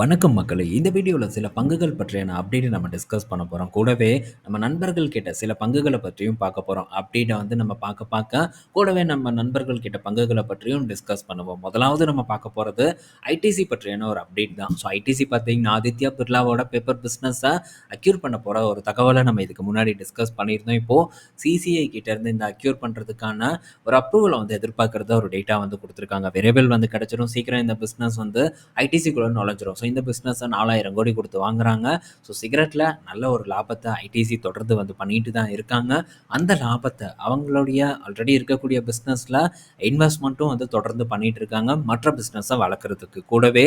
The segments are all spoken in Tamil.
வணக்கம் மக்களை இந்த வீடியோவில் சில பங்குகள் பற்றியான அப்டேட் நம்ம டிஸ்கஸ் பண்ண போகிறோம் கூடவே நம்ம நண்பர்கள் கிட்ட சில பங்குகளை பற்றியும் பார்க்க போகிறோம் அப்டேட்டை வந்து நம்ம பார்க்க பார்க்க, கூடவே நம்ம நண்பர்கள் கிட்ட பங்குகளை பற்றியும் டிஸ்கஸ் பண்ணுவோம். முதலாவது நம்ம பார்க்க போகிறது ஐடிசி பற்றியான ஒரு அப்டேட் தான். ஸோ ஐடிசி பார்த்தீங்கன்னா, ஆதித்யா பிர்லாவோட பேப்பர் பிஸ்னஸை அக்யூர் பண்ண போகிற ஒரு தகவலை நம்ம இதுக்கு முன்னாடி டிஸ்கஸ் பண்ணியிருந்தோம். இப்போது சிசிஐ கிட்டேருந்து இந்த அக்யூர் பண்ணுறதுக்கான ஒரு அப்ரூவலை வந்து எதிர்பார்க்குறத ஒரு டேட்டா வந்து கொடுத்துருக்காங்க விரைவில் வந்து கிடச்சிடும் சீக்கிரம் இந்த பிஸ்னஸ் வந்து ஐடிசிக்குள்ள நுழைஞ்சிரும். ஸோ இந்த பிஸ்னஸை நாலாயிரம் கோடி கொடுத்து வாங்குறாங்க. ஸோ சிகரெட்டில் நல்ல ஒரு லாபத்தை ஐடிசி தொடர்ந்து வந்து பண்ணிட்டு தான் இருக்காங்க. அந்த லாபத்தை அவங்களுடைய ஆல்ரெடி இருக்கக்கூடிய பிஸ்னஸில் இன்வெஸ்ட்மெண்ட்டும் வந்து தொடர்ந்து பண்ணிட்டு இருக்காங்க. மற்ற பிஸ்னஸை வளர்க்குறதுக்கு கூடவே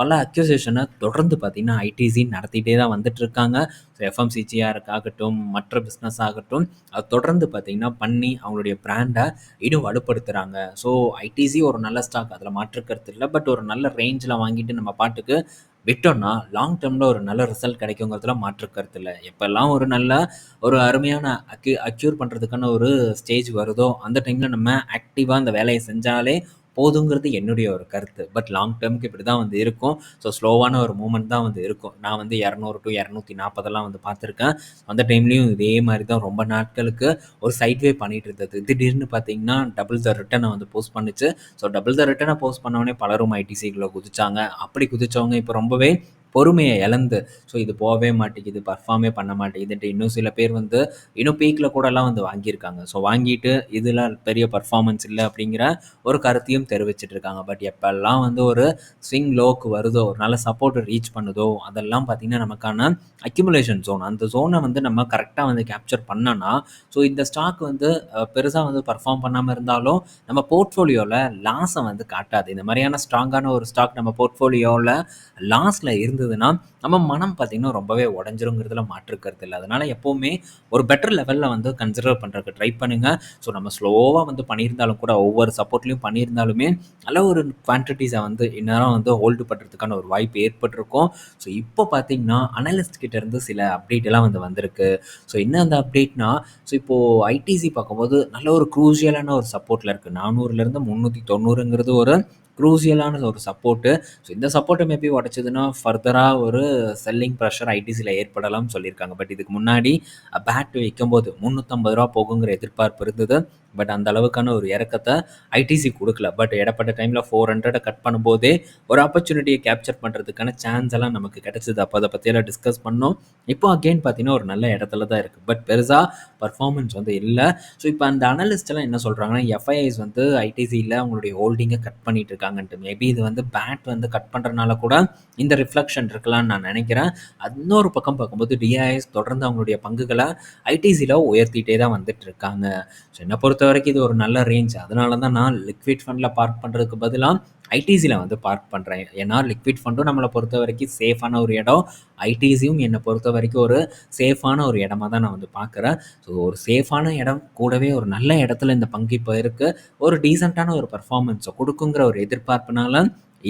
பல அக்யூசேஷனை தொடர்ந்து பார்த்திங்கன்னா ஐடிசி நடத்திட்டே தான் வந்துட்டு இருக்காங்க. ஸோ எஃப்எம்சிஜிஆர் ஆகட்டும் மற்ற பிஸ்னஸ் ஆகட்டும் அது தொடர்ந்து பார்த்திங்கன்னா பண்ணி அவங்களுடைய பிராண்டை இன்னும் வலுப்படுத்துகிறாங்க ஸோ ஐடிசி ஒரு நல்ல ஸ்டாக் அதில் மாற்றுக்கிறது இல்லை. பட் ஒரு நல்ல ரேஞ்சில் வாங்கிட்டு நம்ம பாட்டுக்கு விட்டோம்னா லாங் டேர்மில் ஒரு நல்ல ரிசல்ட் கிடைக்குங்கிறதுல மாற்று கருத்து இல்லை. எப்போல்லாம் ஒரு நல்ல ஒரு அருமையான அக்யூ அக்யூர் பண்ணுறதுக்கான ஒரு ஸ்டேஜ் வருதோ அந்த டைமில் நம்ம ஆக்டிவாக அந்த வேலையை செஞ்சாலே போதுங்கிறது என்னுடைய ஒரு கருத்து. பட் லாங் டேர்முக்கு இப்படி தான் வந்து இருக்கும். ஸோ ஸ்லோவான ஒரு மூமெண்ட் தான் வந்து இருக்கும். நான் வந்து இரநூறு டு இரநூத்தி நாற்பதெல்லாம் வந்து பார்த்துருக்கேன். அந்த டைம்லேயும் இதே மாதிரி தான் ரொம்ப நாட்களுக்கு ஒரு சைட்வே பண்ணிட்டு இருந்தது. திடீர்னு பார்த்தீங்கன்னா டபுள் த ரிட்டனை வந்து போஸ்ட் பண்ணிச்சு. ஸோ டபுள் த ரிட்டனை போஸ்ட் பண்ணவொடனே பலரும் ஐடிசிக்குள்ளே குதிச்சாங்க. அப்படி குதிச்சவங்க இப்போ ரொம்பவே பொறுமையை இழந்து ஸோ இது போகவே மாட்டேங்குது பர்ஃபார்மே பண்ண மாட்டேங்குதுன்ட்டு இன்னும் சில பேர் வந்து இன்னும் பீக்கில் கூடலாம் வந்து வாங்கியிருக்காங்க. ஸோ வாங்கிட்டு இதில் பெரிய பர்ஃபார்மன்ஸ் இல்லை அப்படிங்கிற ஒரு கருத்தையும் தெரிவிச்சிட்டு இருக்காங்க. பட் எப்பெல்லாம் வந்து ஒரு ஸ்விங் லோக்கு வருதோ ஒரு நல்ல சப்போர்ட்டை ரீச் பண்ணுதோ அதெல்லாம் பார்த்திங்கன்னா நமக்கான அக்யூமுலேஷன் ஜோன் அந்த ஜோனை வந்து நம்ம கரெக்டாக வந்து கேப்சர் பண்ணோன்னா ஸோ இந்த ஸ்டாக் வந்து பெருசாக வந்து பர்ஃபார்ம் பண்ணாமல் இருந்தாலும் நம்ம போர்ட்ஃபோலியோவில் லாஸை வந்து காட்டாது. இந்த மாதிரியான ஸ்ட்ராங்கான ஒரு ஸ்டாக் நம்ம போர்ட்ஃபோலியோவில் லாஸில் இருந்து இருந்ததுன்னா நம்ம மனம் பார்த்திங்கன்னா ரொம்பவே உடஞ்சிருங்கிறதுல மாற்றுக்கிறது இல்லை. அதனால் எப்போவுமே ஒரு பெட்டர் லெவலில் வந்து கன்சிடர் பண்ணுறதுக்கு ட்ரை பண்ணுங்கள் ஸோ நம்ம ஸ்லோவாக வந்து பண்ணியிருந்தாலும் கூட ஒவ்வொரு சப்போர்ட்லேயும் பண்ணியிருந்தாலுமே நல்ல ஒரு குவான்டிட்டிஸை வந்து இந்நேரம் வந்து ஹோல்டு பண்ணுறதுக்கான ஒரு வாய்ப்பு ஏற்பட்டிருக்கும். ஸோ இப்போ பார்த்தீங்கன்னா அனலிஸ்ட் கிட்டேருந்து சில அப்டேட் எல்லாம் வந்து வந்திருக்கு. ஸோ என்ன அந்த அப்டேட்னா ஸோ இப்போது ஐடிசி பார்க்கும்போது நல்ல ஒரு க்ரூஷியலான ஒரு சப்போர்ட்டில் இருக்குது நானூறுலேருந்து முந்நூற்றி தொண்ணூறுங்கிறது ஒரு க்ரூசியலான ஒரு சப்போர்ட்டு ஸோ இந்த சப்போர்ட்டை மேபி உடச்சதுன்னா ஃபர்தராக ஒரு செல்லிங் ப்ரெஷர் ஐடிசியில் ஏற்படலாம் சொல்லியிருக்காங்க. பட் இதுக்கு முன்னாடி பேட் வைக்கும்போது முந்நூற்றம்பது ரூபா போகுங்கிற எதிர்பார்ப்பு இருந்தது. பட் அந்த அளவுக்கான ஒரு இறக்கத்தை ஐடிசி கொடுக்கல. பட் இடப்பட்ட டைமில் ஃபோர் ஹண்ட்ரடை கட் பண்ணும்போதே ஒரு ஆப்பர்ச்சுனிட்டியை கேப்சர் பண்ணுறதுக்கான சான்ஸ் எல்லாம் நமக்கு கிடச்சிது. அப்போ அதை பற்றியெல்லாம் டிஸ்கஸ் பண்ணோம். இப்போ அகெயின் பார்த்தீங்கன்னா ஒரு நல்ல இடத்துல தான் இருக்குது பட் பெருசாக பர்ஃபார்மன்ஸ் வந்து இல்லை. ஸோ இப்போ அந்த அனலிஸ்டெல்லாம் என்ன சொல்கிறாங்கன்னா எஃப்ஐஐஸ் வந்து ஐடிசியில் அவங்களுடைய ஹோல்டிங்கை கட் பண்ணிட்டு இருக்காங்கன்ட்டு. மேபி இது வந்து பேட் வந்து கட் பண்ணுறதுனால கூட இந்த ரிஃப்ளெக்ஷன் இருக்கலாம்னு நான் நினைக்கிறேன். இன்னொரு பக்கம் பார்க்கும்போது டிஐஎஸ் தொடர்ந்து அவங்களுடைய பங்குகளை ஐடிசியில் உயர்த்திட்டே தான் வந்துட்டு இருக்காங்க. ஸோ என்னை பொறுத்த பொறுத்த வரைக்கும் இது ஒரு நல்ல ரேஞ்ச் அதனால தான் நான் லிக்விட் ஃபண்டில் பார்க் பண்ணுறதுக்கு பதிலாக ஐடிசியில் வந்து பார்க் பண்ணுறேன் ஏன்னா லிக்விட் ஃபண்டும் நம்மளை பொறுத்த வரைக்கும் சேஃபான ஒரு இடம். ஐடிசியும் என்னை பொறுத்த வரைக்கும் ஒரு சேஃபான ஒரு இடமா தான் நான் வந்து பார்க்குறேன். ஸோ ஒரு சேஃபான இடம் கூடவே ஒரு நல்ல இடத்துல இந்த பங்கு இப்போ இருக்குது ஒரு டீசெண்டான ஒரு பர்ஃபார்மன்ஸை கொடுக்குங்கிற ஒரு எதிர்பார்ப்புனால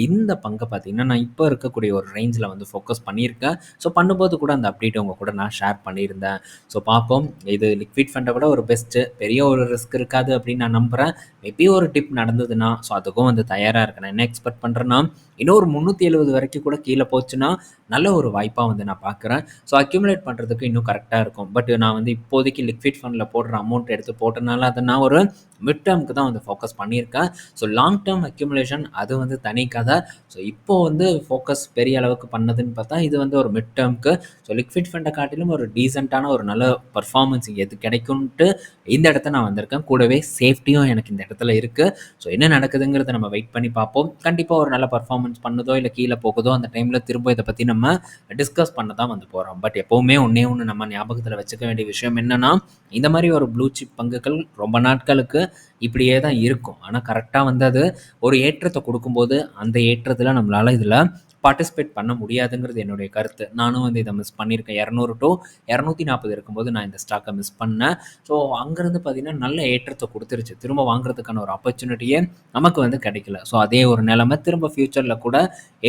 இந்த பங்கை பார்த்தீங்கன்னா நான் இப்போ இருக்கக்கூடிய ஒரு ரேஞ்சில் வந்து ஃபோக்கஸ் பண்ணியிருக்கேன். ஸோ பண்ணும்போது கூட அந்த அப்டேட் உங்கள் கூட நான் ஷேர் பண்ணியிருந்தேன். ஸோ பார்ப்போம். இது லிக்விட் ஃபண்டை விட ஒரு பெஸ்ட்டு பெரிய ஒரு ரிஸ்க் இருக்காது அப்படின்னு நான் நம்புகிறேன் மேபி ஒரு டிப் நடந்ததுன்னா ஸோ அதுக்கும் வந்து தயாராக இருக்கேன் நான் என்ன எக்ஸ்பெக்ட் பண்ணுறேன்னா இன்னும் ஒரு முந்நூற்றி எழுபது வரைக்கும் கூட கீழே போச்சுன்னா நல்ல ஒரு வாய்ப்பாக வந்து நான் பார்க்குறேன் ஸோ அக்யூமுலேட் பண்ணுறதுக்கு இன்னும் கரெக்டாக இருக்கும். பட் நான் வந்து இப்போதைக்கு லிக்விட் ஃபண்டில் போடுற அமௌண்ட் எடுத்து போட்டனால அதை நான் ஒரு மிட் டேர்முக்கு தான் வந்து ஃபோக்கஸ் பண்ணியிருக்கேன். ஸோ லாங் டேர்ம் அக்யூமுலேஷன் அது வந்து தனி கதை. ஸோ இப்போ வந்து ஃபோக்கஸ் பெரிய அளவுக்கு பண்ணதுன்னு பார்த்தா இது வந்து ஒரு மிட் டேர்முக்கு ஸோ லிக்விட் ஃபண்டை காட்டிலும் ஒரு டீசெண்டான ஒரு நல்ல பர்ஃபார்மன்ஸ் எது கிடைக்கும்ன்ட்டு இந்த இடத்த நான் வந்திருக்கேன். கூடவே சேஃப்டியும் எனக்கு இந்த இடத்துல இருக்குது ஸோ என்ன நடக்குதுங்கிறத நம்ம வெயிட் பண்ணி பார்ப்போம். கண்டிப்பாக ஒரு நல்ல பர்ஃபார்மன்ஸ் பண்ணுதோ இல்லை கீழே போகுதோ அந்த டைமில் திரும்ப இதை பற்றி நம்ம டிஸ்கஸ் பண்ண தான் வந்து போகிறோம் பட் எப்போவுமே ஒன்றே ஒன்று நம்ம ஞாபகத்தில் வச்சுக்க வேண்டிய விஷயம் என்னென்னா இந்த மாதிரி ஒரு ப்ளூ சிப் பங்குகள் ரொம்ப நாட்களுக்கு இப்படியே தான் இருக்கும். ஆனால் கரெக்டாக வந்து அது ஒரு ஏற்றத்தை கொடுக்கும்போது அந்த ஏற்றத்தில் நம்மளால் இதில் பார்ட்டிசிபேட் பண்ண முடியாதுங்கிறது என்னுடைய கருத்து. நானும் வந்து இதை மிஸ் பண்ணியிருக்கேன். இரநூறு டு இரநூத்தி நாற்பது இருக்கும்போது நான் இந்த ஸ்டாக்கை மிஸ் பண்ணேன். ஸோ அங்கேருந்து பார்த்தீங்கன்னா நல்ல ஏற்றத்தை கொடுத்துருச்சு. திரும்ப வாங்குறதுக்கான ஒரு ஆப்பர்ச்சுனிட்டியே நமக்கு வந்து கிடைக்கல. ஸோ அதே ஒரு நிலைமை திரும்ப ஃப்யூச்சரில் கூட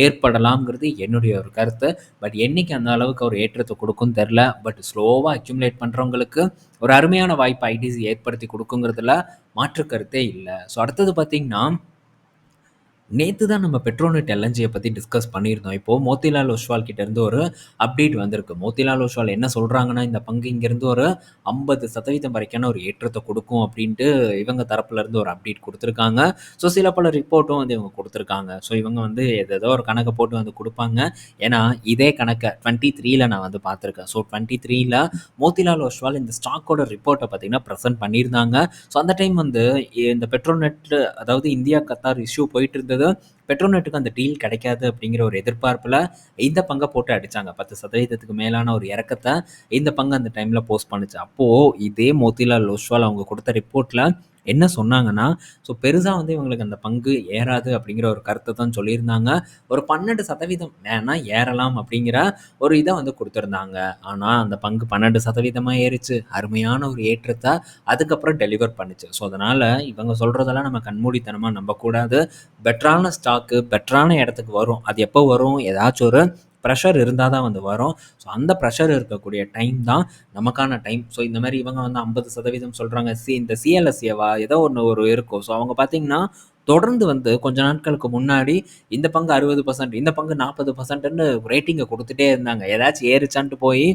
ஏற்படலாம்ங்கிறது என்னுடைய ஒரு கருத்து. பட் என்றைக்கு அந்த அளவுக்கு ஒரு ஏற்றத்தை கொடுக்கும் தெரில பட் ஸ்லோவாக அக்யூமுலேட் பண்ணுறவங்களுக்கு ஒரு அருமையான வாய்ப்பு ஐடிசி ஏற்படுத்தி கொடுக்குங்கிறதுல மாற்று கருத்தே இல்லை. ஸோ அடுத்தது பார்த்திங்கன்னா நேற்று தான் நம்ம பெட்ரோனெட் எல்என்ஜியை பற்றி டிஸ்கஸ் பண்ணியிருந்தோம். இப்போது மோத்திலால் ஒஸ்வால் கிட்டேருந்து ஒரு அப்டேட் வந்திருக்கு. மோத்திலால் ஒஸ்வால் என்ன சொல்கிறாங்கன்னா இந்த பங்கு இங்கேருந்து ஒரு 50% வரைக்கான ஒரு ஏற்றத்தை கொடுக்கும் அப்படின்ட்டு இவங்க தரப்புலேருந்து ஒரு அப்டேட் கொடுத்துருக்காங்க ஸோ சில பல ரிப்போர்ட்டும் வந்து இவங்க கொடுத்துருக்காங்க ஸோ இவங்க வந்து ஏதோ ஒரு கணக்கை போட்டு வந்து கொடுப்பாங்க ஏன்னா, இதே கணக்கை டுவெண்ட்டி த்ரீயில் நான் வந்து பார்த்துருக்கேன். ஸோ 23ல மோத்திலால் ஒஸ்வால் இந்த ஸ்டாக்கோட ரிப்போர்ட்டை பார்த்தீங்கன்னா, ப்ரெசென்ட் பண்ணியிருந்தாங்க. ஸோ அந்த டைம் வந்து இந்த பெட்ரோநெட் அதாவது இந்தியா, கத்தார் இஷ்யூ போயிட்டு இருந்தது. பெட்ரோநெட்டுக்கு அந்த டீல் கிடைக்காது அப்படிங்கிற ஒரு எதிர்பார்ப்பில் இந்த பங்கை போட்டு அடிச்சாங்க. பத்து சதவீதத்துக்கு மேலான ஒரு இறக்கத்தை இந்த பங்கு அந்த டைமில் போஸ்ட் பண்ணுச்சு. அப்போ இதே மோத்திலால் ஒஸ்வால் அவங்க கொடுத்த ரிப்போர்ட்டில் என்ன சொன்னாங்கன்னா, ஸோ பெருசாக வந்து இவங்களுக்கு அந்த பங்கு ஏறாது அப்படிங்கிற ஒரு கருத்தை தான் சொல்லியிருந்தாங்க. ஒரு பன்னெண்டு சதவீதம் வேணால் ஏறலாம் அப்படிங்கிற ஒரு இதை வந்து கொடுத்துருந்தாங்க ஆனால் அந்த பங்கு பன்னெண்டு சதவீதமாக ஏறிச்சு. அருமையான ஒரு ஏற்றத்தை அதுக்கப்புறம் டெலிவர் பண்ணுச்சு. ஸோ அதனால் இவங்க சொல்கிறதெல்லாம் நம்ம கண்மூடித்தனமாக நம்பக்கூடாது. பெட்டரான ஸ்டாக்கு பெட்டரான இடத்துக்கு வரும். அது எப்போ வரும்? ஏதாச்சும் ஒரு ப்ரெஷர் இருந்தால் தான் வந்து வரும். ஸோ அந்த ப்ரெஷர் இருக்கக்கூடிய டைம் தான் நமக்கான டைம். ஸோ இந்த மாதிரி இவங்க வந்து ஐம்பது சதவீதம் சொல்கிறாங்க சி இந்த சிஎல்எஸ்ஏவா ஏதோ ஒன்று ஒரு இருக்கும். ஸோ அவங்க பார்த்தீங்கன்னா, தொடர்ந்து வந்து கொஞ்ச நாட்களுக்கு முன்னாடி இந்த பங்கு 60% இந்த பங்கு நாற்பது பர்சன்ட்னு ரேட்டிங்கை கொடுத்துட்டே இருந்தாங்க. ஏதாச்சும் ஏறிச்சான்ட்டு போய்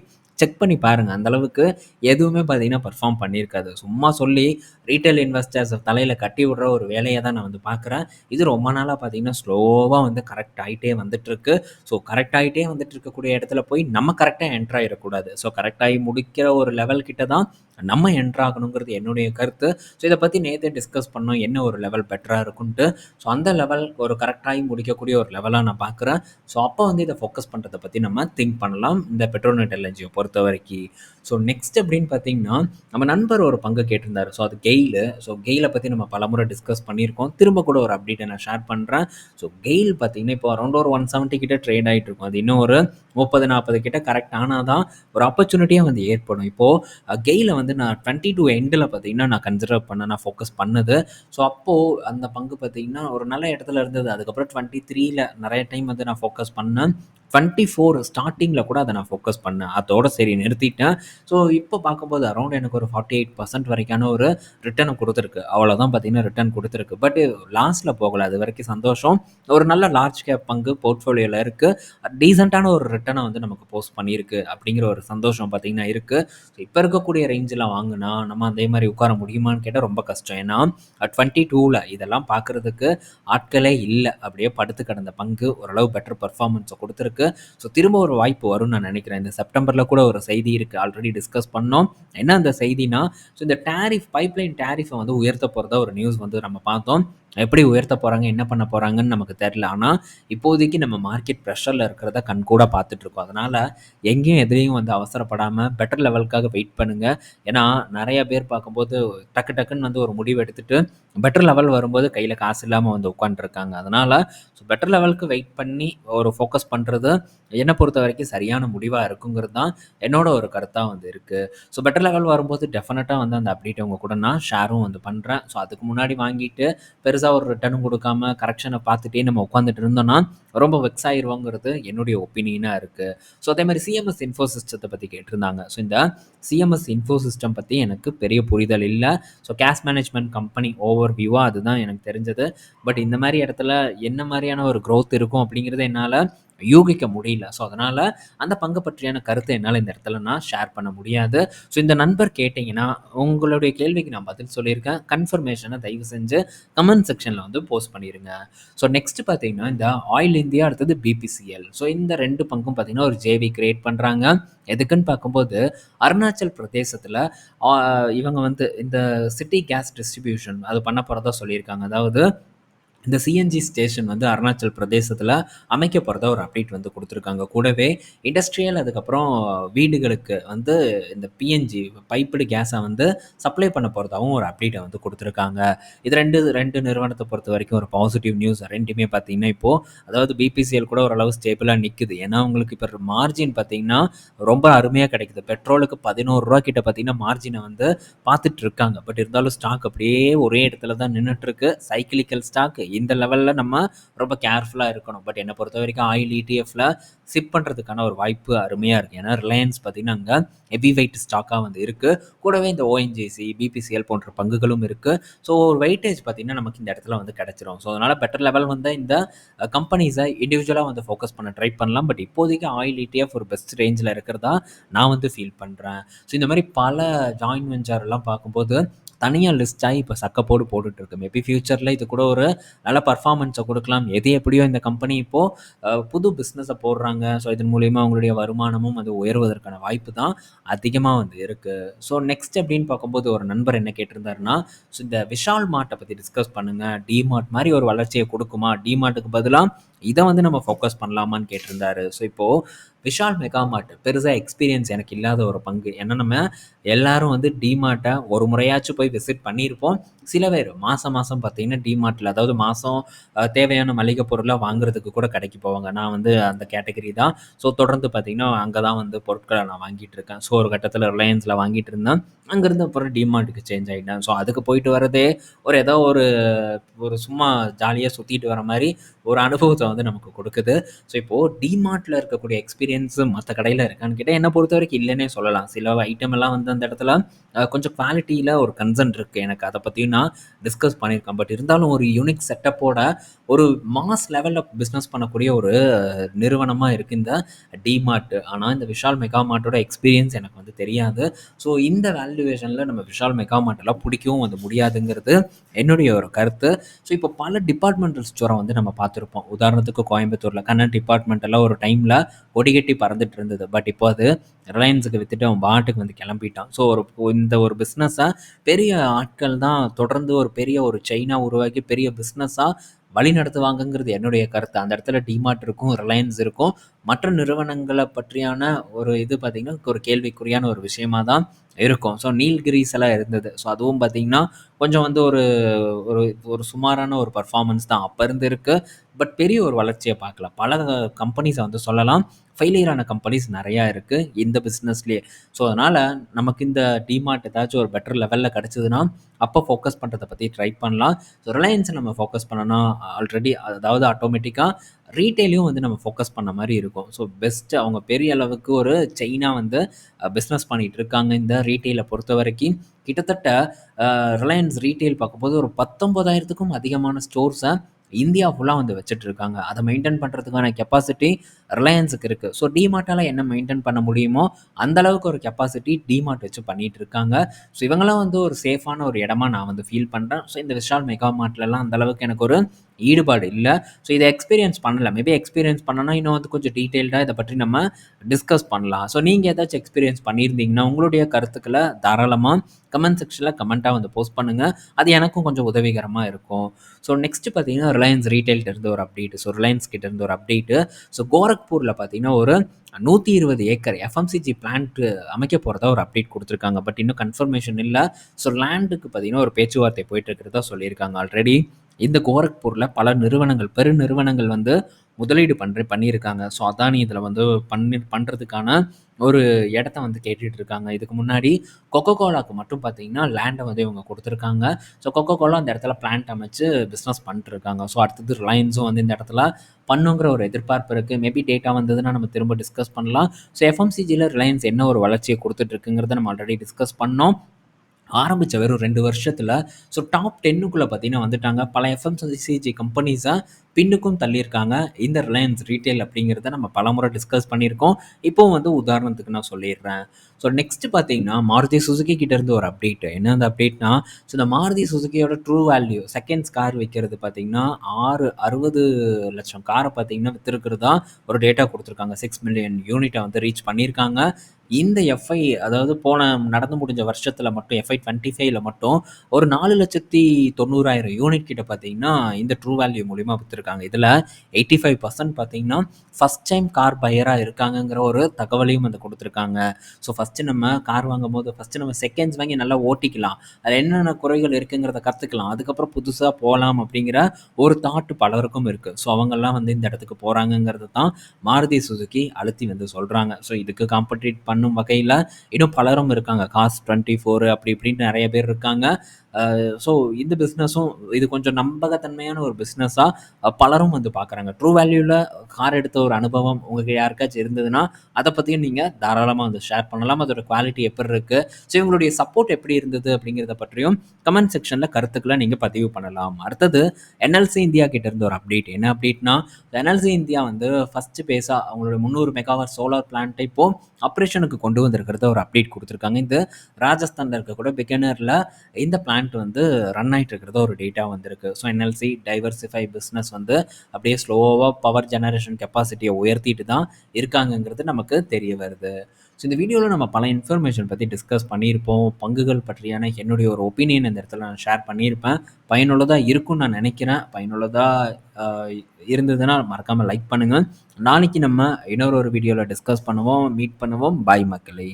செக் பண்ணி பாருங்கள் அந்த அளவுக்கு எதுவுமே பார்த்தீங்கன்னா, பெர்ஃபார்ம் பண்ணியிருக்காது. சும்மா சொல்லி ரீட்டைல் இன்வெஸ்டர்ஸ் தலையில் கட்டி விடுற ஒரு வேலையை தான் நான் வந்து பார்க்குறேன். இது ரொம்ப நாளாக பார்த்தீங்கன்னா, ஸ்லோவாக வந்து கரெக்ட் ஆகிட்டே வந்துட்டுருக்கு. ஸோ கரெக்ட் ஆகிட்டே வந்துட்டு இருக்கக்கூடிய இடத்துல போய் நம்ம கரெக்டாக என்ட்ரு ஆகிடக்கூடாது ஸோ கரெக்டாகி முடிக்கிற ஒரு லெவல் கிட்ட தான் நம்ம என்ட்ராகணுங்கிறது என்னுடைய கருத்து. ஸோ இதை பற்றி நேற்று டிஸ்கஸ் பண்ணோம். என்ன ஒரு லெவல் பெட்டராக இருக்குன்ட்டு. ஸோ அந்த லெவல் ஒரு கரெக்டாகி முடிக்கக்கூடிய ஒரு லெவலாக நான் பார்க்குறேன். ஸோ அப்போ வந்து இதை ஃபோக்கஸ் பண்ணுறதை பற்றி நம்ம திங்க் பண்ணலாம். இந்த பெட்ரோல் பெட்ரோநெட் பொறுத்து பொறுத்த வரைக்கும் ஸோ நெக்ஸ்ட் அப்படின்னு பார்த்தீங்கன்னா, நம்ம நண்பர் ஒரு பங்கு கேட்டிருந்தார் ஸோ அது கெயிலு. ஸோ கெயிலை பற்றி நம்ம பலமுறை டிஸ்கஸ் பண்ணியிருக்கோம். திரும்ப கூட ஒரு அப்டேட்டை நான் ஷேர் பண்ணுறேன் ஸோ கெயில் பார்த்தீங்கன்னா, இப்போ அரௌண்ட் ஒரு 170 கிட்ட ட்ரேட் ஆகிட்டு இருக்கும். அது இன்னும் ஒரு 30, 40 கிட்ட கரெக்ட் ஆனா தான் ஒரு ஆப்பர்ச்சுனிட்டியாக வந்து ஏற்படும். இப்போது கெயிலை வந்து நான் டுவெண்ட்டி டூ எண்டில் பார்த்தீங்கன்னா, நான் கன்சிடர் பண்ண நான் ஃபோக்கஸ் பண்ணது. ஸோ அப்போது அந்த பங்கு பார்த்தீங்கன்னா, ஒரு நல்ல இடத்துல இருந்தது. அதுக்கப்புறம் டுவெண்ட்டி த்ரீல நிறைய டைம் வந்து நான் ஃபோக்கஸ் பண்ணேன். டுவெண்ட்டி ஃபோர் ஸ்டார்டிங்கில் கூட அதை நான் ஃபோக்கஸ் பண்ணேன். அதோட சரி நிறுத்திட்டேன். ஸோ இப்போ பார்க்கும்போது அரௌண்ட் எனக்கு ஒரு 48% வரைக்கான ஒரு ரிட்டர்னை கொடுத்துருக்கு அவ்வளோதான் பார்த்தீங்கன்னா, ரிட்டர்ன் கொடுத்துருக்கு பட் போகலை அது வரைக்கும் சந்தோஷம். ஒரு நல்ல லார்ஜ் கேப் பங்கு போர்ட்ஃபோலியோவில் இருக்குது டீசென்ட்டான ஒரு ரிட்டர்னை வந்து நமக்கு போஸ்ட் பண்ணியிருக்கு. அப்படிங்கிற ஒரு சந்தோஷம் பார்த்தீங்கன்னா இருக்குது ஸோ இப்போ இருக்கக்கூடிய ரேஞ்சில் வாங்கினா நம்ம அதே மாதிரி உட்கார முடியுமான்னு கேட்டால் ரொம்ப கஷ்டம். ஏன்னா, 22ல இதெல்லாம் பார்க்குறதுக்கு ஆட்களே இல்லை அப்படியே படுத்து கிடந்த பங்கு ஓரளவு பெட்டர் பர்ஃபார்மன்ஸை கொடுத்துருக்கு ஸோ திரும்ப ஒரு வாய்ப்பு வரும்னு நான் நினைக்கிறேன் இந்த செப்டம்பரில் கூட ஒரு செய்தி இருக்கு. ஆல்ரெடி டிஸ்கஸ் பண்ணோம். என்ன அந்த செய்தினா, ஸோ இந்த டேரிஃப் பைப்லைன் டேரிஃபை வந்து உயர்த்த போகிறதா ஒரு நியூஸ் வந்து நம்ம பார்த்தோம். எப்படி உயர்த்த போகிறாங்க என்ன பண்ண போகிறாங்கன்னு நமக்கு தெரில ஆனால் இப்போதைக்கு நம்ம மார்க்கெட் ப்ரெஷரில் இருக்கிறத கண்கூட பார்த்துட்ருக்கோம் அதனால் எங்கேயும் எதுலேயும் வந்து அவசரப்படாமல் பெட்டர் லெவலுக்காக வெயிட் பண்ணுங்கள் ஏன்னா, நிறையா பேர் பார்க்கும்போது டக்கு டக்குன்னு வந்து ஒரு முடிவு எடுத்துகிட்டு பெட்டர் லெவல் வரும்போது கையில் காசு இல்லாமல் வந்து உட்காந்துருக்காங்க. அதனால் ஸோ பெட்டர் லெவலுக்கு வெயிட் பண்ணி ஒரு ஃபோக்கஸ் பண்ணுறது என்னை பொறுத்த வரைக்கும் சரியான முடிவாக இருக்குங்கிறது தான் என்னோட ஒரு கருத்தாக வந்து இருக்குது ஸோ பெட்டர் லெவல் வரும்போது டெஃபினட்டாக வந்து அந்த அப்டேட் உங்கள் கூட நான் ஷேரும் வந்து பண்ணுறேன் ஸோ அதுக்கு முன்னாடி வாங்கிட்டு பெருசாக ஒரு ரிட்டர்னும் கொடுக்காம கரெக்ஷனை பார்த்துட்டே நம்ம உட்காந்துட்டு இருந்தோம்னா, ரொம்ப வெக்ஸ் ஆயிருவோங்கிறது என்னுடைய ஒப்பீனியனாக இருக்குது ஸோ அதே மாதிரி சிஎம்எஸ் இன்ஃபோ சிஸ்டத்தை பற்றி கேட்டிருந்தாங்க. ஸோ இந்த சிஎம்எஸ் இன்ஃபோ சிஸ்டம் பற்றி எனக்கு பெரிய புரிதல் இல்லை so cash management company over வியூவாக அதுதான் எனக்கு தெரிஞ்சது. பட் இந்த மாதிரி இடத்துல என்ன மாதிரியான ஒரு க்ரோத் இருக்கும் அப்படிங்கிறது என்னால் யூகிக்க முடியல. ஸோ அதனால் அந்த பங்கு பற்றியான கருத்தை என்னால் இந்த இடத்துல நான் ஷேர் பண்ண முடியாது. ஸோ இந்த நண்பர் கேட்டிங்கன்னா உங்களுடைய கேள்விக்கு நான் பதில் சொல்லியிருக்கேன். கன்ஃபர்மேஷனை தயவு செஞ்சு கமெண்ட் செக்ஷனில் வந்து போஸ்ட் பண்ணிடுங்க ஸோ நெக்ஸ்ட் பார்த்தீங்கன்னா, இந்த ஆயில் இந்தியா அடுத்தது பிபிசிஎல். ஸோ இந்த ரெண்டு பங்கும் பார்த்தீங்கன்னா, ஒரு ஜேவி கிரியேட் பண்ணுறாங்க எதுக்குன்னு பார்க்கும்போது, அருணாச்சல் பிரதேசத்தில் இவங்க வந்து இந்த சிட்டி கேஸ் டிஸ்ட்ரிபியூஷன் அது பண்ண போகிறதா சொல்லியிருக்காங்க. அதாவது இந்த சிஎன்ஜி ஸ்டேஷன் வந்து அருணாச்சல் பிரதேசத்தில் அமைக்க போகிறத ஒரு அப்டேட் வந்து கொடுத்துருக்காங்க கூடவே இண்டஸ்ட்ரியல் அதுக்கப்புறம் வீடுகளுக்கு வந்து இந்த பிஎன்ஜி பைப்பிடு கேஸை வந்து சப்ளை பண்ண போகிறதாவும் ஒரு அப்டேட்டை வந்து கொடுத்துருக்காங்க இது ரெண்டு ரெண்டு நிறுவனத்தை பொறுத்த வரைக்கும் ஒரு பாசிட்டிவ் நியூஸ். ரெண்டுமே பார்த்தீங்கன்னா, இப்போது அதாவது பிபிசிஎல் கூட ஓரளவு ஸ்டேபிளாக நிற்குது ஏன்னா, உங்களுக்கு இப்போ மார்ஜின் பார்த்தீங்கன்னா, ரொம்ப அருமையாக கிடைக்குது. பெட்ரோலுக்கு பதினோரு ரூபா கிட்ட பார்த்தீங்கன்னா, மார்ஜினை வந்து பார்த்துட்டு இருக்காங்க. பட் இருந்தாலும் ஸ்டாக் அப்படியே ஒரே இடத்துல தான் நின்றுட்டுருக்கு சைக்கிளிக்கல் ஸ்டாக் இந்த லெவலில் நம்ம ரொம்ப கேர்ஃபுல்லாக இருக்கணும். பட் என்னை பொறுத்த வரைக்கும் ஆயில் இடிஎஃப்ல சிப் பண்ணுறதுக்கான ஒரு வாய்ப்பு அருமையாக இருக்குது ஏன்னா ரிலையன்ஸ் பார்த்திங்கன்னா அங்கே ஹெவி வெயிட் ஸ்டாக்காக வந்து இருக்குது கூடவே இந்த ஓஎன்ஜிசி பிபிசிஎல் போன்ற பங்குகளும் இருக்குது ஸோ ஒரு வெயிட்டேஜ் பார்த்திங்கன்னா நமக்கு இந்த இடத்துல வந்து கிடச்சிரும். ஸோ அதனால் பெட்டர் லெவல் வந்து இந்த கம்பெனிஸை இண்டிவிஜுவலாக வந்து ஃபோக்கஸ் பண்ண ட்ரை பண்ணலாம். பட் இப்போதைக்கு ஆயில் இடிஎஃப் ஒரு பெஸ்ட் ரேஞ்சில் இருக்கிறதா நான் வந்து ஃபீல் பண்ணுறேன் ஸோ இந்த மாதிரி பல ஜாயின் வெஞ்சர்லாம் பார்க்கும்போது தனியாக லிஸ்ட் ஆகி இப்போ சக்கப்போடு போட்டுட்ருக்கு மேபி ஃப்யூச்சரில் இது கூட ஒரு நல்ல பர்ஃபார்மன்ஸை கொடுக்கலாம். எது எப்படியோ இந்த கம்பெனி இப்போது புது பிஸ்னஸை போடுறாங்க. ஸோ இதன் மூலிமா அவங்களுடைய வருமானமும் அது உயர்வதற்கான வாய்ப்பு தான் அதிகமாக வந்து இருக்குது ஸோ நெக்ஸ்ட் அப்படின்னு பார்க்கும்போது ஒரு நண்பர் என்ன கேட்டிருந்தாருன்னா ஸோ இந்த விஷால் மார்ட்டை பற்றி டிஸ்கஸ் பண்ணுங்கள் டிமார்ட் மாதிரி ஒரு வளர்ச்சியை கொடுக்குமா? டிமார்ட்டுக்கு பதிலாக இதை வந்து நம்ம ஃபோக்கஸ் பண்ணலாமான்னு கேட்டிருந்தாரு. ஸோ இப்போது விஷால் மெகா மார்ட் பெருசாக எக்ஸ்பீரியன்ஸ் எனக்கு இல்லாத ஒரு பங்கு. ஏன்னா நம்ம எல்லாரும் வந்து டிமார்ட்டை ஒரு முறையாச்சும் போய் விசிட் பண்ணியிருப்போம். சில பேர் மாதம் மாதம் பார்த்தீங்கன்னா டிமார்ட்டில் அதாவது மாதம் தேவையான மளிகை பொருளை வாங்குறதுக்கு கூட கடைக்கு போவாங்க. நான் வந்து அந்த கேட்டகரி தான். ஸோ தொடர்ந்து பார்த்தீங்கன்னா அங்கே தான் வந்து பொருட்களை நான் வாங்கிட்டு இருக்கேன். ஸோ ஒரு கட்டத்தில் ரிலையன்ஸில் வாங்கிட்டு இருந்தேன். அங்கேருந்து அப்புறம் டிமார்ட்டுக்கு சேஞ்ச் ஆகிட்டேன் ஸோ அதுக்கு போயிட்டு வரதே ஒரு ஏதோ ஒரு ஒரு சும்மா ஜாலியாக சுற்றிட்டு வர மாதிரி ஒரு அனுபவத்தை வந்து நமக்கு கொடுக்குது. ஸோ இப்போது டிமார்ட்டில் இருக்கக்கூடிய எக்ஸ்பீரியன்ஸு மற்ற கடையில் இருக்கான்னு கேட்டால் என்னை பொறுத்த வரைக்கும் இல்லைன்னே சொல்லலாம். சில ஐட்டம் எல்லாம் வந்து அந்த இடத்துல கொஞ்சம் குவாலிட்டியில் ஒரு கன்சர்ன் இருக்குது எனக்கு. அதை பற்றியும் நான் டிஸ்கஸ் பண்ணியிருக்கேன். பட் இருந்தாலும் ஒரு யூனிக் செட்டப்போட ஒரு மாஸ் லெவலில் பிஸ்னஸ் பண்ணக்கூடிய ஒரு நிறுவனமாக இருக்குது இந்த டிமார்ட் ஆனால் இந்த விஷால் மெகா மார்ட்டோட எக்ஸ்பீரியன்ஸ் எனக்கு வந்து தெரியாது. ஸோ இந்த வேல்யூவேஷனில் நம்ம விஷால் மெகா மார்ட்டெல்லாம் பிடிக்கவும் வந்து முடியாதுங்கிறது என்னுடைய ஒரு கருத்து. ஸோ இப்போ பல டிபார்ட்மெண்டல் ஸ்டோரை வந்து நம்ம பார்த்துருப்போம். உதாரணத்துக்கு கோயம்புத்தூரில் கண்ணன் டிபார்ட்மெண்ட் எல்லாம் ஒரு டைமில் ஒடிகட்டி பறந்துட்டு இருந்தது. பட் இப்போ அது ரிலையன்ஸுக்கு விற்றுட்டு அவன் பாட்டுக்கு வந்து கிளம்பிட்டான். ஸோ ஒரு இந்த ஒரு பிஸ்னஸை பெரிய ஆட்கள் தான் தொடர்ந்து ஒரு பெரிய ஒரு செயினாக உருவாக்கி பெரிய பிஸ்னஸாக வழி நடத்துவாங்கங்கிறது என்னுடைய கருத்து. அந்த இடத்துல டிமார்ட் இருக்கும் ரிலையன்ஸ் இருக்கும். மற்ற நிறுவனங்களை பற்றியான ஒரு இது பார்த்திங்கன்னா ஒரு கேள்விக்குறியான ஒரு விஷயமா தான் இருக்கும். ஸோ நீல்கிரிஸ் எல்லாம் இருந்தது. ஸோ அதுவும் பார்த்திங்கன்னா கொஞ்சம் வந்து ஒரு ஒரு ஒரு சுமாரான ஒரு பர்ஃபார்மன்ஸ் தான் அப்போ இருந்து இருக்குது பட் பெரிய ஒரு வளர்ச்சியை பார்க்கலாம் பல கம்பெனிஸை வந்து சொல்லலாம். ஃபெயிலியரான கம்பெனிஸ் நிறையா இருக்குது இந்த பிஸ்னஸ்லேயே ஸோ அதனால் நமக்கு இந்த டிமார்ட் ஏதாச்சும் ஒரு பெட்டர் லெவலில் கிடச்சிதுன்னா அப்போ ஃபோக்கஸ் பண்ணுறதை பற்றி ட்ரை பண்ணலாம். ஸோ ரிலையன்ஸை நம்ம ஃபோக்கஸ் பண்ணோன்னா ஆல்ரெடி அதாவது ஆட்டோமேட்டிக்காக ரீட்டைலையும் வந்து நம்ம ஃபோக்கஸ் பண்ண மாதிரி இருக்கும். ஸோ பெஸ்ட்டு அவங்க பெரிய அளவுக்கு ஒரு செயினாக வந்து பிஸ்னஸ் பண்ணிகிட்டு இருக்காங்க இந்த ரீட்டெயிலை பொறுத்த வரைக்கும். கிட்டத்தட்ட ரிலையன்ஸ் ரீட்டெயில் பார்க்கும்போது ஒரு பத்தொம்பதாயிரத்துக்கும் அதிகமான ஸ்டோர்ஸை இந்தியா ஃபுல்லாக வந்து வச்சுட்டு இருக்காங்க. அதை மெயின்டைன் பண்ணுறதுக்கான கெப்பாசிட்டி ரிலையன்ஸுக்கு இருக்குது ஸோ டிமார்ட்டால் என்ன மெயின்டைன் பண்ண முடியுமோ அந்தளவுக்கு ஒரு கெப்பாசிட்டி டிமார்ட் வச்சு பண்ணிகிட்டு இருக்காங்க. ஸோ இவங்களாம் வந்து ஒரு சேஃபான ஒரு இடமா நான் வந்து ஃபீல் பண்ணுறேன் ஸோ இந்த விஷால் மெகா மார்ட்லலாம் அந்தளவுக்கு எனக்கு ஒரு ஈடுபாடு இல்லை. ஸோ இதை எக்ஸ்பீரியன்ஸ் பண்ணல. மேபி எக்ஸ்பீரியன்ஸ் பண்ணனா இன்னும் வந்து கொஞ்சம் டீட்டெயில்டாக இதை பற்றி நம்ம டிஸ்கஸ் பண்ணலாம். ஸோ நீங்கள் ஏதாச்சும் எக்ஸ்பீரியன்ஸ் பண்ணியிருந்தீங்கன்னா உங்களுடைய கருத்துக்களை தாராளமாக கமெண்ட் செக்ஷனில் கமெண்ட்டாக வந்து போஸ்ட் பண்ணுங்கள் அது எனக்கும் கொஞ்சம் உதவிகரமாக இருக்கும். ஸோ நெக்ஸ்ட்டு பார்த்தீங்கன்னா ரிலையன்ஸ் ரீட்டைல்கிட்ட இருந்து ஒரு அப்டேட் ஸோ ரிலையன்ஸ் கிட்ட இருந்து ஒரு அப்டேட்டு ஸோ கோரக்பூரில் பார்த்தீங்கன்னா ஒரு நூற்றி இருபது ஏக்கர் எஃப்எம்சிஜி பிளான்ட்டு அமைக்க போகிறதா ஒரு அப்டேட் கொடுத்துருக்காங்க. பட் இன்னும் கன்ஃபர்மேஷன் இல்லை. ஸோ லேண்டுக்கு பார்த்தீங்கன்னா ஒரு பேச்சுவார்த்தை போயிட்டு இருக்கிறதா சொல்லியிருக்காங்க ஆல்ரெடி இந்த கோரக்பூரில் பல நிறுவனங்கள் பெரு நிறுவனங்கள் வந்து முதலீடு பண்ணுற பண்ணியிருக்காங்க. ஸோ அதானி இதில் வந்து பண்ணி பண்ணுறதுக்கான ஒரு இடத்த வந்து கேட்டுட்டு இருக்காங்க இதுக்கு முன்னாடி கொக்கோ கோலாக்கு மட்டும் பார்த்தீங்கன்னா லேண்டை வந்து இவங்க கொடுத்துருக்காங்க. ஸோ கொக்கோ கோலா அந்த இடத்துல பிளான்ட் அமைச்சு பிஸ்னஸ் பண்ணிட்டுருக்காங்க ஸோ அடுத்தது ரிலையன்ஸும் வந்து இந்த இடத்துல பண்ணுங்கிற ஒரு எதிர்பார்ப்பு இருக்குது மேபி டேட்டா வந்ததுன்னா நம்ம திரும்ப டிஸ்கஸ் பண்ணலாம். ஸோ எஃப்எம்சிஜியில் ரிலையன்ஸ் என்ன ஒரு வளர்ச்சியை கொடுத்துட்ருக்குங்கிறத நம்ம ஆல்ரெடி டிஸ்கஸ் பண்ணோம். ஆரம்பித்த வெறும் ரெண்டு வருஷத்தில். ஸோ டாப் டென்னுக்குள்ளே பார்த்தீங்கன்னா வந்துட்டாங்க. பல எஃப்எம்சிஜி கம்பெனிஸை பின்னுக்கும் தள்ளியிருக்காங்க. இந்த ரிலையன்ஸ் ரீட்டைல் அப்படிங்கிறத நம்ம பலமுறை டிஸ்கஸ் பண்ணியிருக்கோம். இப்போவும் வந்து உதாரணத்துக்கு நான் சொல்லிடுறேன். ஸோ நெக்ஸ்ட் பார்த்தீங்கன்னா மாருதி சுசுகி கிட்டேருந்து ஒரு அப்டேட் என்ன அந்த அப்டேட்னா ஸோ இந்த மாருதி சுசுகியோட ட்ரூ வேல்யூ செகண்ட்ஸ் கார் வைக்கிறது பார்த்தீங்கன்னா ஆறு அறுபது லட்சம். காரை பார்த்தீங்கன்னா விற்றுருக்கிறதா ஒரு டேட்டா கொடுத்துருக்காங்க. சிக்ஸ் மில்லியன் யூனிட்டை வந்து ரீச் பண்ணியிருக்காங்க. இந்த எஃப்ஐ அதாவது போன நடந்து முடிஞ்ச வருஷத்தில் மட்டும் எஃப்ஐ டுவெண்ட்டி ஃபைவ்ல மட்டும் ஒரு நாலு லட்சத்தி தொண்ணூறாயிரம் யூனிட் கிட்ட பார்த்தீங்கன்னா இந்த ட்ரூ வேல்யூ மூலிமா விற்றுருக்காங்க இதில் எயிட்டி ஃபைவ் பர்சன்ட் பார்த்தீங்கன்னா ஃபஸ்ட் டைம் கார் பையராக இருக்காங்கங்கிற ஒரு தகவலையும் வந்து கொடுத்துருக்காங்க. ஸோ ஃபஸ்ட்டு நம்ம கார் வாங்கும் போது ஃபஸ்ட்டு நம்ம செகண்ட்ஸ் வாங்கி நல்லா ஓட்டிக்கலாம். அதில் என்னென்ன குறைகள் இருக்குங்கிறத கற்றுக்கலாம் அதுக்கப்புறம் புதுசாக போகலாம் அப்படிங்கிற ஒரு தாட்டு பலருக்கும் இருக்குது ஸோ அவங்கெல்லாம் வந்து இந்த இடத்துக்கு போகிறாங்கங்கிறது தான் மாருதி சுசுக்கி அழுத்தி வந்து சொல்கிறாங்க ஸோ இதுக்கு காம்படிட் பண்ணும் வகையில் இன்னும் பலரும் இருக்காங்க. காஸ் டுவெண்ட்டி ஃபோர் அப்படி இப்படின்னு நிறைய பேர் இருக்காங்க. ஸோ இந்த பிஸ்னஸும் இது கொஞ்சம் நம்பகத்தன்மையான ஒரு பிஸ்னஸாக பலரும் வந்து பார்க்குறாங்க ட்ரூ வேல்யூவில் கார் எடுத்த ஒரு அனுபவம் உங்களுக்கு யாருக்காச்சும் இருந்ததுன்னா அதை பற்றியும் நீங்கள் தாராளமாக வந்து ஷேர் பண்ணலாம். அதோட குவாலிட்டி எப்படி இருக்குது ஸோ இவங்களுடைய சப்போர்ட் எப்படி இருந்தது அப்படிங்கிறத பற்றியும் கமெண்ட் செக்ஷனில் கருத்துக்களை நீங்கள் பதிவு பண்ணலாம். அடுத்தது என்எல்சி இந்தியா கிட்டேருந்து ஒரு அப்டேட் என்ன அப்டேட்னா என்எல்சி இந்தியா வந்து ஃபஸ்ட்டு பேஸாக அவங்களுடைய முந்நூறு மெகாவாட் சோலார் பிளான்ட்டை இப்போது ஆப்ரேஷனுக்கு கொண்டு வந்திருக்கிறத ஒரு அப்டேட் கொடுத்துருக்காங்க. இந்த ராஜஸ்தானில் இருக்கக்கூட பிகனரில் இந்த பிளான்ட் வந்து ரன் ஆகிட்டு இருக்கிறத ஒரு டேட்டா வந்திருக்கு. ஸோ என்எல்சி டைவர்சிஃபை பிஸ்னஸ் வந்து அப்படியே ஸ்லோவாக பவர் ஜெனரேஷன் கெப்பாசிட்டியை உயர்த்திட்டு தான் இருக்காங்கங்கிறது நமக்கு தெரிய வருது. ஸோ இந்த வீடியோவில் நம்ம பல இன்ஃபர்மேஷன் பற்றி டிஸ்கஸ் பண்ணியிருப்போம். பங்குகள் பற்றியான என்னுடைய ஒரு ஒப்பீனியன் இந்த இடத்துல நான் ஷேர் பண்ணியிருப்பேன். பயனுள்ளதாக இருக்கும்னு நான் நினைக்கிறேன். பயனுள்ளதாக இருந்ததுன்னா மறக்காமல் லைக் பண்ணுங்கள் நாளைக்கு நம்ம இன்னொரு ஒரு வீடியோவில் டிஸ்கஸ் பண்ணுவோம் மீட் பண்ணுவோம். பாய் மக்களே.